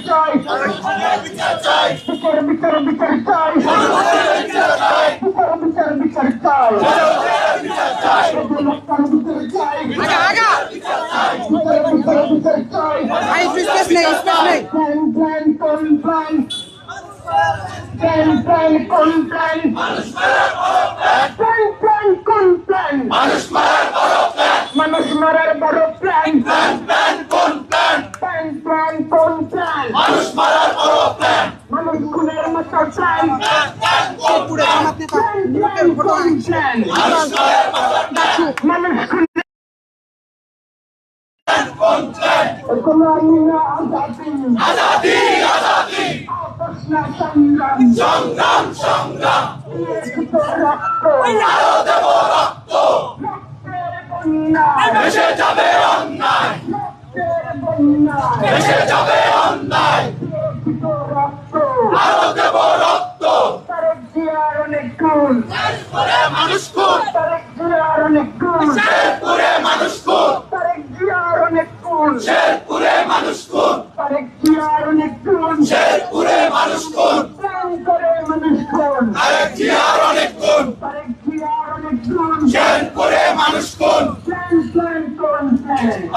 চাই বিচার বিচার বিচার চাই বিচার বিচার বিচার চাই বিচার বিচার চাই আগা আগা বিচার বিচার বিচার চাই ভাই স্পেস নেই স্পেস নেই প্ল্যান প্ল্যান কোন প্ল্যান প্ল্যান প্ল্যান কোন প্ল্যান প্ল্যান প্ল্যান কোন প্ল্যান মানুষ মারার বড় প্ল্যান প্ল্যান প্ল্যান কোন প্ল্যান মানুষ খুনের মতো প্ল্যান পুরো জামাত নেতা প্ল্যান কোন প্ল্যান মানুষ খুনের গোলামীরা আজাদি আজাদি সংগ্রাম সংগ্রাম রক্ত যাবে অন্যায় রক্তের বন্যা ভেসে যাবে অন্যায় রক্ত আরও দেব রক্ত তারেক জিয়ার অনেক গুণ করে মানুষ খুন তারেক জিয়ার অনেক গুণ শেরপুরে মানুষ খুন তারেক জিয়ার অনেক গুণ শেরপুরে মানুষ খুন তারেক অনেক গুণ শেরপুরে মানুষ প্রাণ করে মানুষ খুন আরেক জিয়ার অনেক খুন তারেক জিয়ার অনেক গুণ শেরপুরে মানুষ কোন?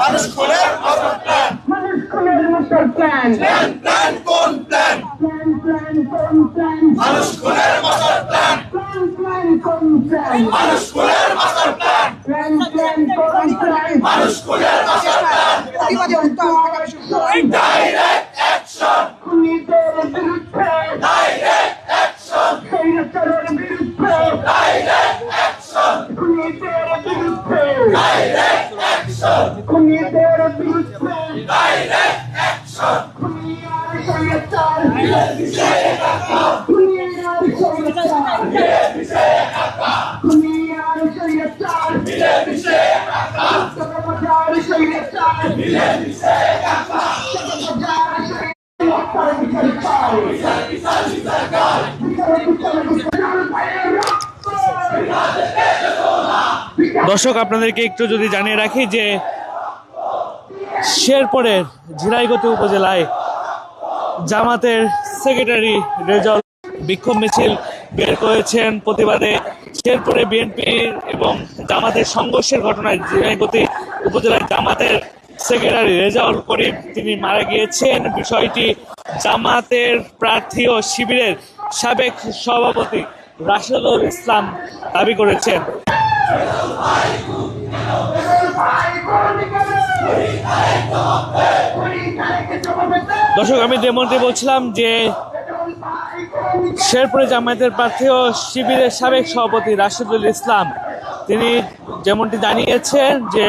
মানুষ খুনের মতো প্ল্যান। মানুষ খুনের মতো প্ল্যান? প্ল্যান প্ল্যান কোন প্ল্যান? প্ল্যান প্ল্যান কোন প্ল্যান? মানুষ খুনের মতো প্ল্যান। প্ল্যান প্ল্যান কোন প্ল্যান? মানুষ খুনের মতো প্ল্যান। প্ল্যান প্ল্যান কোন প্ল্যান? মানুষ খুনের মতো প্ল্যান। প্রতিবাদে উত্তর ঢাকা বিশ্ববিদ্যালয় ডাইরেক্ট অ্যাকশন খুনিদের বিরুদ্ধে ডাইরেক্ট অ্যাকশন স্বৈরাচারের বিরুদ্ধে ডাইরেক্ট অ্যাকশন খুনিদের বিরুদ্ধে খুনিদের বিরুদ্ধে ডাইরেক্ট অ্যাকশন খুনিয়ার স্বৈরাচার খুনিয়ার স্বৈরাচার খুনিয়ার স্বৈরাচার চট্টগ্রামের স্বৈরাচার চট্টগ্রামের বিচার চাই বিচার বিচার বিচার ভাইয়ের রক্ত দর্শক, আপনাদেরকে একটু যদি জানিয়ে রাখি যে শেরপুরের ঝিনাইগতি উপজেলায় জামাতের সেক্রেটারি রেজাল বিক্ষোভ মিছিল বের করেছেন। প্রতিবাদে শেরপুরে বিএনপির এবং জামাতের সংঘর্ষের ঘটনায় ঝিনাইগতি উপজেলায় জামাতের সেক্রেটারি রেজাউল করিম তিনি মারা গিয়েছেন। বিষয়টি জামাতের প্রার্থী ও শিবিরের সাবেক সভাপতি রাশেদুল ইসলাম দাবি করেছেন। দর্শক, আমি যেমনটি বলছিলাম যে শেরপুরে জামায়াতের প্রার্থী ও শিবিরের সাবেক সভাপতি রাশিদুল ইসলাম, তিনি যেমনটি জানিয়েছেন যে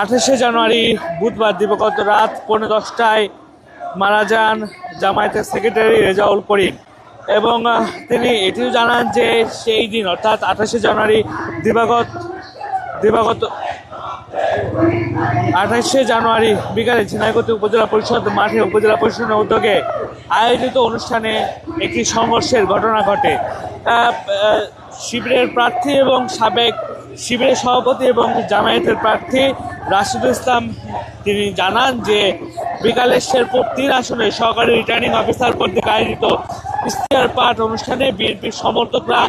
আঠাশে জানুয়ারি বুধবার দিবগত রাত পৌনে দশটায় মারা যান জামায়াতের সেক্রেটারি রেজাউল করিম। এবং তিনি এটিও জানান যে সেই দিন, অর্থাৎ আঠাশে জানুয়ারি দিবাগত দিবাগত আঠাশে জানুয়ারি বিকালে ঝিনাইগতি উপজেলা পরিষদ মাঠে উপজেলা পরিষদের উদ্যোগে আয়োজিত অনুষ্ঠানে একটি সংঘর্ষের ঘটনা ঘটে। শিবিরের প্রার্থী এবং সাবেক শিবিরের সভাপতি এবং জামায়াতের প্রার্থী রাশিদুল ইসলাম তিনি জানান যে বিকালে শেরপুর তিন আসনে সহকারী রিটার্নিং অফিসার কর্তৃক আয়োজিত ইস্তিয়ার পাঠ অনুষ্ঠানে বিএনপির সমর্থকরা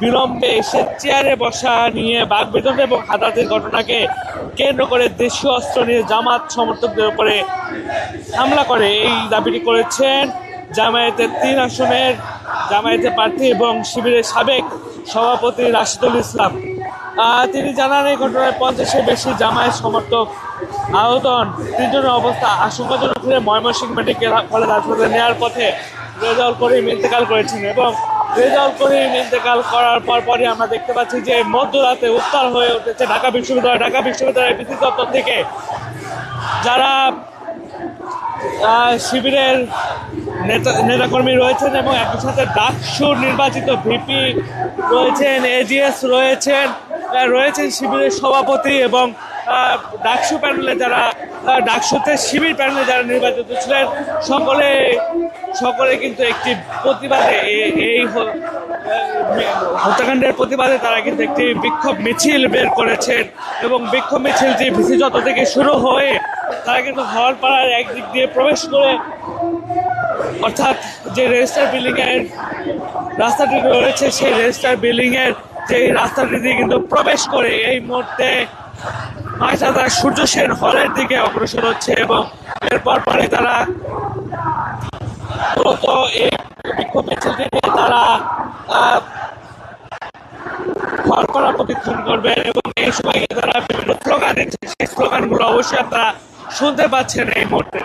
বিলম্বে এসে চেয়ারে বসা নিয়ে বাগবেদন এবং হাতাতের ঘটনাকে কেন্দ্র করে দেশীয় অস্ত্র নিয়ে জামাত সমর্থকদের উপরে হামলা করে। এই দাবিটি করেছেন জামায়াতের তিন আসনের জামায়াতের প্রার্থী এবং শিবিরের সাবেক সভাপতি রাশিদুল ইসলাম। তিনি জানান এই ঘটনায় পঞ্চাশের বেশি জামায়াত সমর্থক আহত হন। তিনজনের অবস্থা আশঙ্কাজনক হলে ময়মনসিংহ মেডিকেল কলেজ হাসপাতালে নেওয়ার পথে রেজাউল করিম ইন্তেকাল করেছেন এবং রেজাউল করিম ইন্তেকাল করার পর পরই আমরা দেখতে পাচ্ছি যে মধ্যরাতে উত্তাল হয়ে উঠেছে ঢাকা বিশ্ববিদ্যালয়। ঢাকা বিশ্ববিদ্যালয়ের বিদ্যুৎ দপ্তর থেকে যারা শিবিরের নেতা, নেতাকর্মী রয়েছেন এবং একই সাথে ডাকসুর নির্বাচিত ভিপি রয়েছেন এজিএস রয়েছেন রয়েছেন শিবিরের সভাপতি এবং ডাকসু প্যানেলে যারা ডাকসুতে শিবির প্যানেলে যারা নির্বাচিত ছিলেন, সকলে সকলে কিন্তু একটি প্রতিবাদে এই হত্যাকাণ্ডের প্রতিবাদে তারা কিন্তু একটি বিক্ষোভ মিছিল বের করেছেন এবং বিক্ষোভ মিছিলটি ভিসিযত থেকে শুরু হয়ে তারা কিন্তু হলপাড়ার একদিক দিয়ে প্রবেশ করে, অর্থাৎ যে রেজিস্টার বিল্ডিংয়ের রাস্তাটি রয়েছে সেই রেজিস্টার বিল্ডিং এর যে রাস্তাটি দিয়ে কিন্তু প্রবেশ করে এই মুহূর্তে মাইসাদা সূর্য সেন হলের দিকে অগ্রসর হচ্ছে এবং এরপর পরে তারা মূলত এই বিক্ষোভ মিছিলটি নিয়ে তারা ঘর করা প্রতিক্ষণ করবেন এবং এই সময় তারা বিভিন্ন স্লোগান দিচ্ছে। সেই স্লোগানগুলো অবশ্যই আপনারা শুনতে পাচ্ছেন এই মুহূর্তে।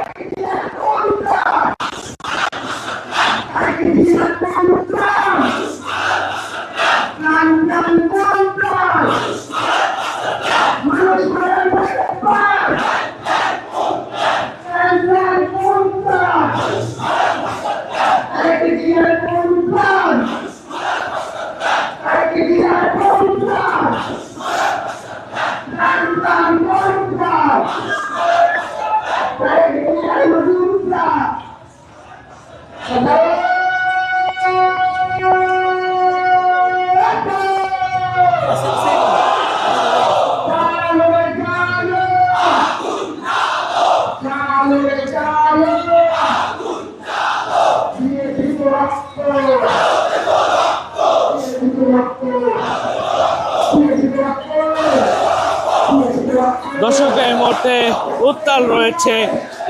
এই উত্তাল রয়েছে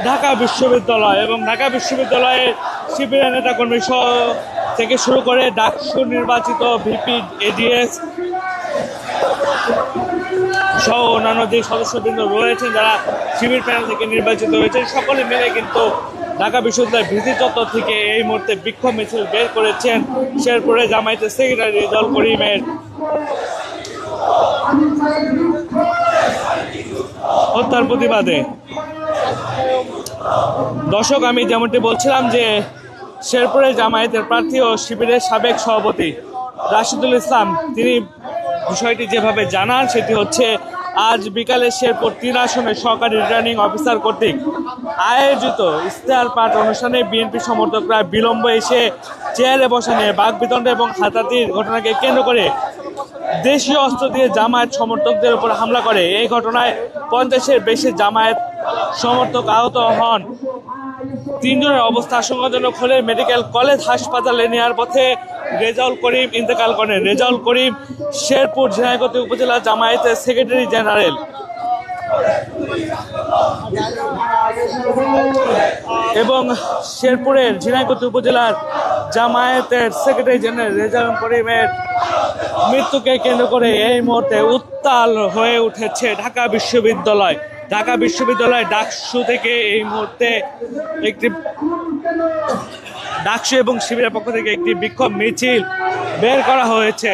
ঢাকা বিশ্ববিদ্যালয় এবং ঢাকা বিশ্ববিদ্যালয়ের শিবিরের নেতাকর্মী সহ থেকে শুরু করে ডাকসু নির্বাচিত ভিপি এডিএস সহ অন্যান্য যে সদস্যবৃন্দ রয়েছেন যারা শিবির প্যানেল থেকে নির্বাচিত হয়েছেন, সকলে মিলে কিন্তু ঢাকা বিশ্ববিদ্যালয়ের ভিত্তি চত্বর থেকে এই মুহূর্তে বিক্ষোভ মিছিল বের করেছেন শেরপুরে জামায়াতের সেক্রেটারি রেজাউল করিমের হত্যার প্রতিবাদে। দর্শক, আমি যেমনটি বলছিলাম যে শেরপুরে জামায়াতের প্রার্থী ও শিবিরের সাবেক সভাপতি রাশিদুল ইসলাম, তিনি বিষয়টি যেভাবে জানান, সেটি হচ্ছে আজ বিকালে শেরপুর তিন আসনে সহকারী রিটার্নিং অফিসার কর্তৃক আয়োজিত ইশতেহার পাঠ অনুষ্ঠানে বিএনপি সমর্থকরা বিলম্ব এসে চেয়ারে বসা নিয়ে বাগবিতণ্ড এবং হাতাতির ঘটনাকে কেন্দ্র করে দেশীয় অস্ত্র দিয়ে জামায়াত সমর্থকদের উপর হামলা করে। এই ঘটনায় পঞ্চাশের বেশি জামায়াত সমর্থক আহত হন। তিনজনের অবস্থা আশঙ্কাজনক হলে মেডিকেল কলেজ, হাসপাতালে নেওয়ার পথে রেজাউল করিম ইন্তেকাল করেন। রেজাউল করিম শেরপুর ঝিনাইগতি উপজেলা জামায়াতের সেক্রেটারি জেনারেল। এবং শেরপুরের ঝিনাইগতি উপজেলার জামায়াতের সেক্রেটারি জেনারেল রেজাউল করিমের মৃত্যুকে কেন্দ্র করে এই মুহূর্তে উত্তাল হয়ে উঠেছে ঢাকা বিশ্ববিদ্যালয়। ঢাকা বিশ্ববিদ্যালয় ডাকসু থেকে এই মুহূর্তে একটি ডাকসু এবং শিবিরের পক্ষ থেকে একটি বিক্ষোভ মিছিল বের করা হয়েছে।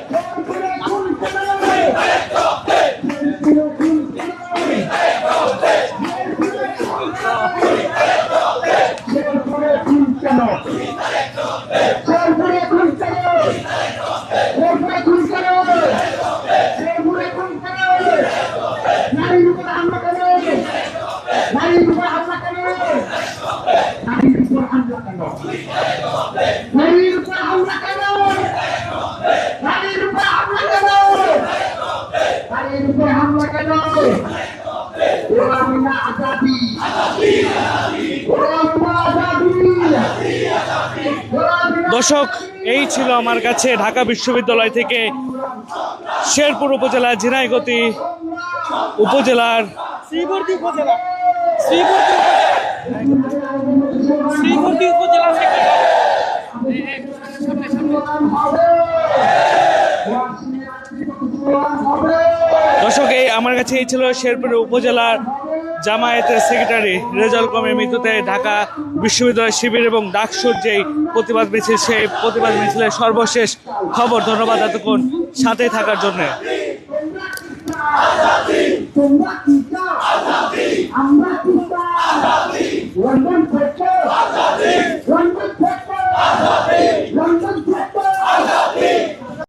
নারীর উপর হামলা কেন নারীর উপর হামলা কেন নারীর উপর দর্শক, এই ছিল আমার কাছে ঢাকা বিশ্ববিদ্যালয় থেকে শেরপুর উপজেলা ঝিনাইগতি উপজেলার শ্রীবর্তী উপজেলা। শ্রীবর্তী উপজেলা শ্রীবর্তী উপজেলা থেকে দর্শক এই আমার কাছে এই ছিল শেরপুর উপজেলার জামায়াতের সেক্রেটারি রেজাল কমের মৃত্যুতে ঢাকা বিশ্ববিদ্যালয় শিবির এবং ডাকসুর যেই প্রতিবাদ মিছিল, সেই প্রতিবাদ মিছিলের সর্বশেষ খবর। ধন্যবাদ এতক্ষণ সাথে থাকার জন্য। আমরা